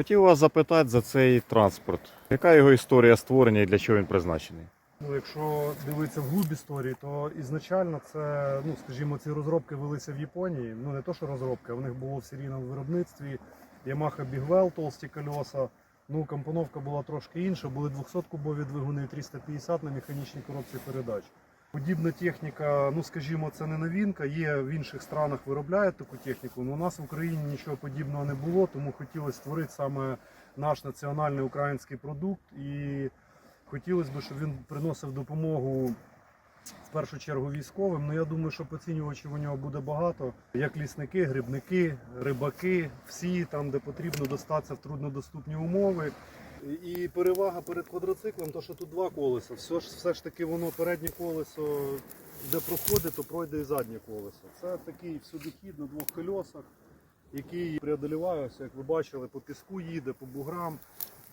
Хотів вас запитати за цей транспорт. Яка його історія створення і для чого він призначений? Ну, якщо дивитися вглуб історії, то ізначально це, ну скажімо, ці розробки велися в Японії. Ну не то, що розробки, а в них було в серійному виробництві Big Well, толсті кольоса. Ну, компоновка була трошки інша, були 200-кубові двигуни, 350 на механічній коробці передач. Подібна техніка, ну скажімо, це не новинка. Є в інших странах виробляють таку техніку. але у нас в Україні нічого подібного не було, тому хотілося створити саме наш національний український продукт. І хотілося б, щоб він приносив допомогу в першу чергу військовим. Ну я думаю, що поцінювачів у нього буде багато. Як лісники, грибники, рибаки, всі там, де потрібно достатися в труднодоступні умови. І перевага перед квадроциклом, то що тут два колеса. Все ж все ж таки воно переднє колесо, де проходить, то пройде і заднє колесо. Це такий всюдихід на двох колесах, який преодоліває, як ви бачили, по піску їде, по буграм,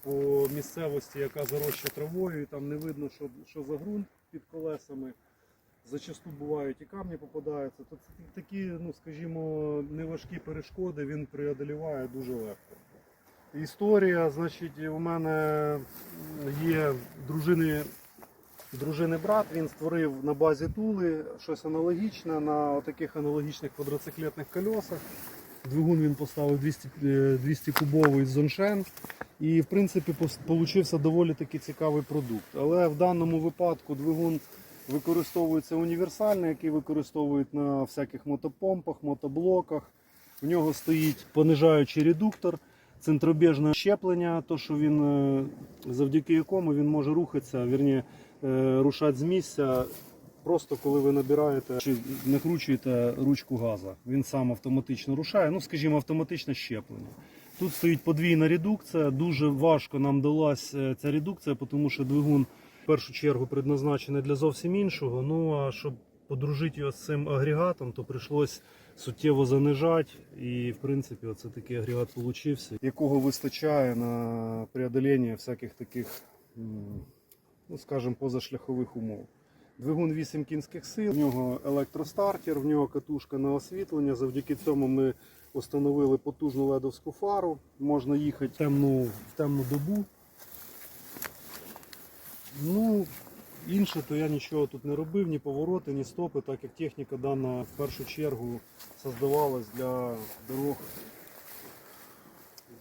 по місцевості, яка зароща травою, і там не видно, що, що за ґрунт під колесами. Зачасту бувають і камні попадаються. Це такі, ну скажімо, неважкі перешкоди він преодоліває дуже легко. Історія, значить, у мене є дружини, дружини брат, він створив на базі Тули щось аналогічне на таких аналогічних квадроциклетних колесах. Двигун він поставив 200, е, 200 кубовий зоншен. І в принципі получився доволі таки цікавий продукт. Але в даному випадку двигун використовується універсальний, який використовують на всяких мотопомпах, мотоблоках. В нього стоїть понижаючий редуктор, центробіжне щеплення, то що він, е, завдяки якому він може рухатися, вірні, е, рушати з місця. Просто коли ви набираєте чи накручуєте ручку газа, він сам автоматично рушає. Ну, скажімо, автоматичне щеплення. Тут стоїть подвійна редукція. Дуже важко нам далась е, ця редукція, тому що двигун в першу чергу предназначений для зовсім іншого. Ну а щоб подружити його з цим агрегатом, то прийшлось суттєво занижати. І в принципі, оце такий агрегат получився, якого вистачає на преодолення всяких таких, ну скажімо, позашляхових умов. Двигун 8 кінських сил, в нього електростартер, в нього катушка на освітлення. Завдяки цьому ми встановили потужну ледовську фару. Можна їхати в темну, в темну добу. Ну, інше, то я нічого тут не робив, ні повороти, ні стопи, так як техніка дана в першу чергу создавалась для дорог.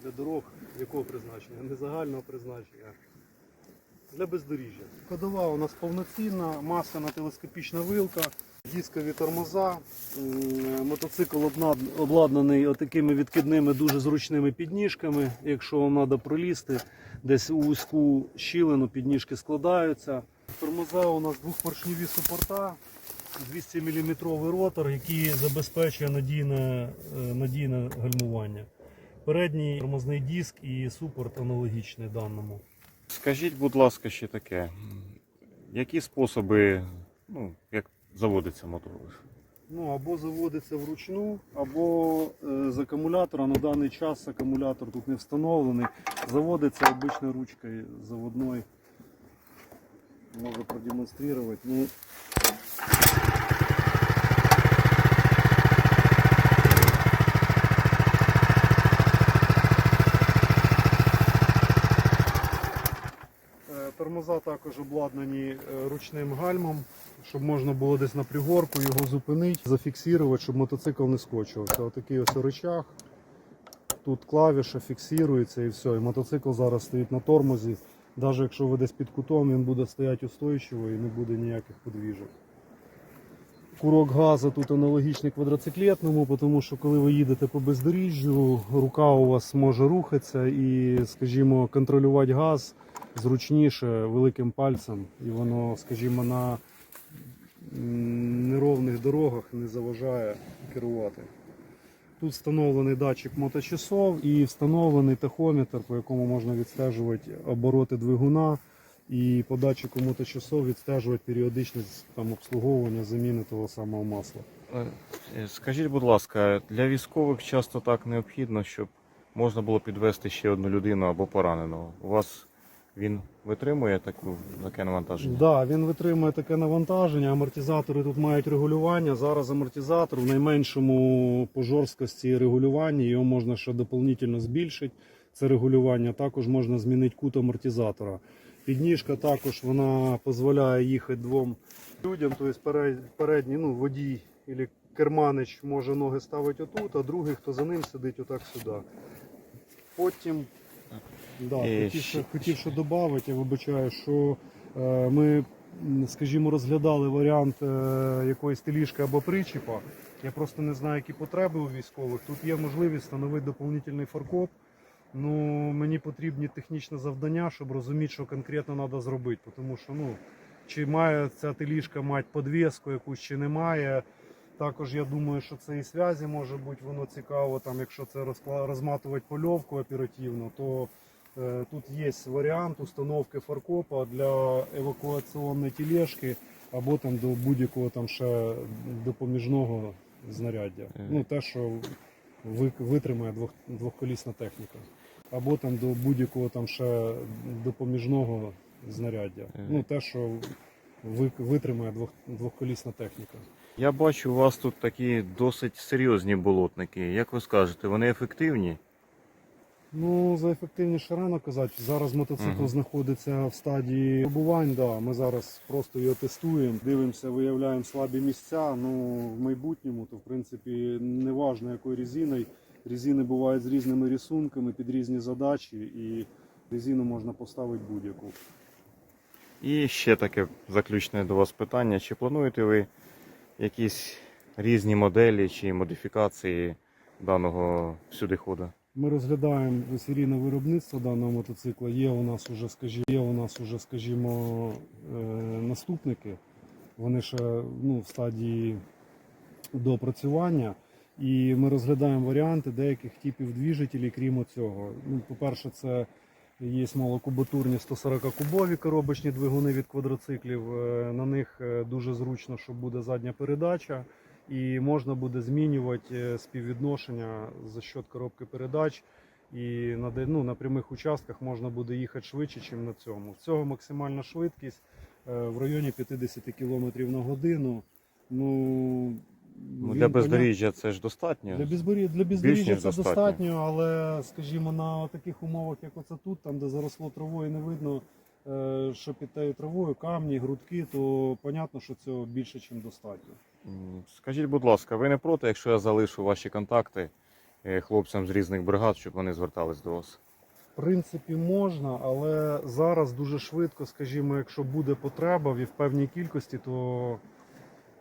Для дорог якого призначення? Не загального призначення. Для бездоріжжя. Ходова у нас повноцінна, масляна телескопічна вилка, дискові тормоза. Мотоцикл обладнаний отакими відкидними дуже зручними підніжками. Якщо вам треба пролізти, десь у вузьку щілину підніжки складаються. Тормоза у нас двохпоршневі супорта, 200 мм ротор, який забезпечує надійне, е, надійне гальмування. Передній тормозний диск і супорт аналогічний даному. Скажіть, будь ласка, ще таке. Які способи, ну, як заводиться мотор? Ну, або заводиться вручну, або е, з акумулятора. На даний час акумулятор тут не встановлений. Заводиться обичною ручкою заводною. Можу продемонструвати. Ну, Е, Тормоза також обладнані е, ручним гальмом, щоб можна було десь на пригорку його зупинити, зафіксувати, щоб мотоцикл не скочувався. Отакий ось рычаг. Тут клавіша фіксується і все. І мотоцикл зараз стоїть на тормозі. Навіть якщо ви десь під кутом, він буде стояти устойчиво і не буде ніяких подвіжок. Курок газу тут аналогічний квадроциклетному, тому що коли ви їдете по бездоріжжю, рука у вас може рухатися і, скажімо, контролювати газ зручніше великим пальцем, і воно, скажімо, на неровних дорогах не заважає керувати. Тут встановлений датчик моточасов і встановлений тахометр, по якому можна відстежувати обороти двигуна і по датчику моточасов відстежувати періодичність там, обслуговування заміни того самого масла. Е, е, Скажіть, будь ласка, для військових часто так необхідно, щоб можна було підвести ще одну людину або пораненого. У вас він витримує таку таке навантаження? Да, він витримує таке навантаження. Амортизатори тут мають регулювання. Зараз амортизатор в найменшому по жорсткості регулювання його можна ще доповнительно збільшити. це регулювання. Також можна змінити кут амортизатора. Підніжка також вона дозволяє їхати двом людям, тобто передній ну, водій або керманич може ноги ставити отут, а другий, хто за ним сидить, отак сюди. Потім да, І хотів, ще- ще, хотів що додати, я вибачаю, що е, ми, м, скажімо, розглядали варіант е, якоїсь теліжки або причіпа. Я просто не знаю, які потреби у військових. Тут є можливість встановити доповнительний фаркоп. Ну, мені потрібні технічні завдання, щоб розуміти, що конкретно треба зробити. Тому що, ну, чи має ця теліжка мати подвіску якусь, чи не має. Також я думаю, що це і зв'язі може бути, воно цікаво. Там, якщо це розкла- розматувати польовку оперативно, то е, тут є варіант установки фаркопа для евакуаційної тележки або там до будь-якого там ще допоміжного знаряддя. Е. Ну, те, що витримає двох, двохколісна техніка. Або там до будь-якого там ще допоміжного знаряддя. Е. Ну, те, що ви- витримає двох, двохколісна техніка. Я бачу, у вас тут такі досить серйозні болотники. Як ви скажете, вони ефективні? Ну, за ефективніше рано казати. Зараз мотоцикл Мгм. знаходиться в стадії вибувань. Да. Ми зараз просто його тестуємо, дивимося, виявляємо слабі місця. Ну, в майбутньому, то в принципі не важно якою резиною. Резини бувають з різними рисунками під різні задачі, і резину можна поставити будь-яку. І ще таке заключне до вас питання. Чи плануєте ви якісь різні моделі чи модифікації даного всюдихода? Ми розглядаємо серійне виробництво даного мотоцикла. Є у нас уже, скажімо, є у нас уже, скажімо, е, наступники. Вони ще ну, в стадії доопрацювання. І ми розглядаємо варіанти деяких типів двіжителів, крім цього. Ну, по-перше, це є малокубатурні 140 кубові коробочні двигуни від квадроциклів. Е, На них е, дуже зручно, що буде задня передача і можна буде змінювати е, співвідношення за счет коробки передач. І на, ну, на прямих участках можна буде їхати швидше, ніж на цьому. В цього максимальна швидкість е, в районі 50 км на годину. Ну, Ну, для бездоріжжя це ж достатньо. для, безборі... для бездоріжжя це достатньо. достатньо, але, скажімо, на таких умовах, як оце тут, там, де заросло травою, не видно, що під тією травою, камні, грудки, то понятно, що цього більше, ніж достатньо. Скажіть, будь ласка, ви не проти, якщо я залишу ваші контакти е, хлопцям з різних бригад, щоб вони звертались до вас? В принципі, можна, але зараз дуже швидко, скажімо, якщо буде потреба в в певній кількості, то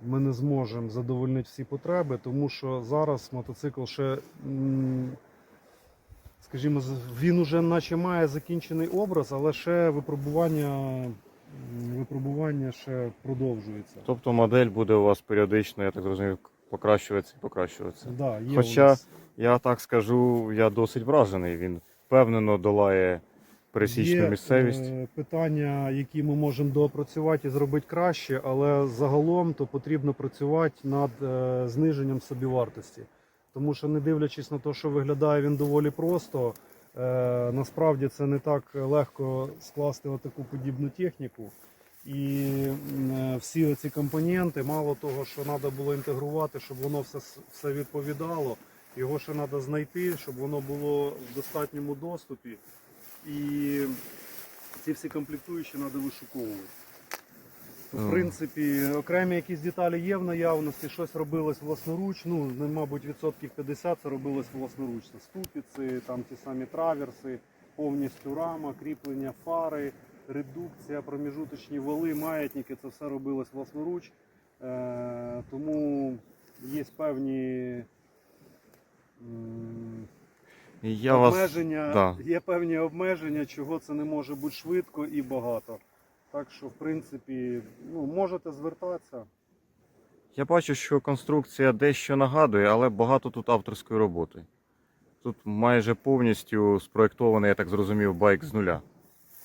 ми не зможемо задовольнити всі потреби, тому що зараз мотоцикл ще, скажімо, він уже наче має закінчений образ, але ще випробування, випробування ще продовжується. Тобто модель буде у вас періодично, я так зрозумів, покращуватися і покращуватися. Да, є Хоча- у нас- Я так скажу, я досить вражений. Він впевнено долає пересічну Є, місцевість. е, питання, які ми можемо доопрацювати і зробити краще, але загалом то потрібно працювати над е, зниженням собівартості. Тому що, не дивлячись на те, що виглядає він доволі просто, е, насправді це не так легко скласти отаку подібну техніку. І е, всі оці компоненти, мало того, що треба було інтегрувати, щоб воно все, все відповідало. Його ще треба знайти, щоб воно було в достатньому доступі. І ці всі комплектуючі треба вишуковувати. В принципі, окремі якісь деталі є в наявності, щось робилось власноруч. Ну, мабуть, відсотків 50 це робилось власноручно. Ступиці, там ті самі траверси, повністю рама, кріплення фари, редукція, проміжуточні вали, маятники це все робилось власноруч. Е, тому є певні. Я вас да. є певні обмеження, чого це не може бути швидко і багато. Так що, в принципі, ну, можете звертатися. Я бачу, що конструкція дещо нагадує, але багато тут авторської роботи. Тут майже повністю спроєктований, я так зрозумів, байк з нуля.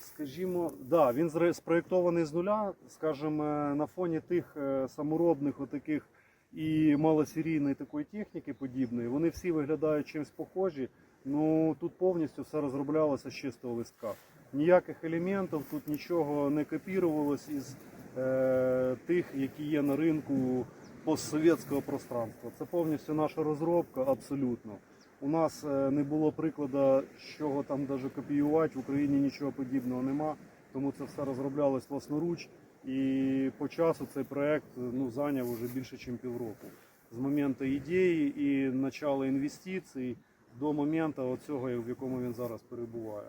Скажімо, да, він спроєктований з нуля, скажімо, на фоні тих е, саморобних отаких і малосерійної такої техніки подібної, вони всі виглядають чимось похожі. Ну тут повністю все розроблялося з чистого листка. Ніяких елементів, тут нічого не копірувалось із е, тих, які є на ринку постсовєтського пространства. Це повністю наша розробка, абсолютно. У нас е, не було прикладу, з чого там навіть копіювати. В Україні нічого подібного нема, тому це все розроблялось власноруч. І по часу цей проект ну, зайняв уже більше, ніж півроку. З моменту ідеї і початку інвестицій до моменту цього, в якому він зараз перебуває.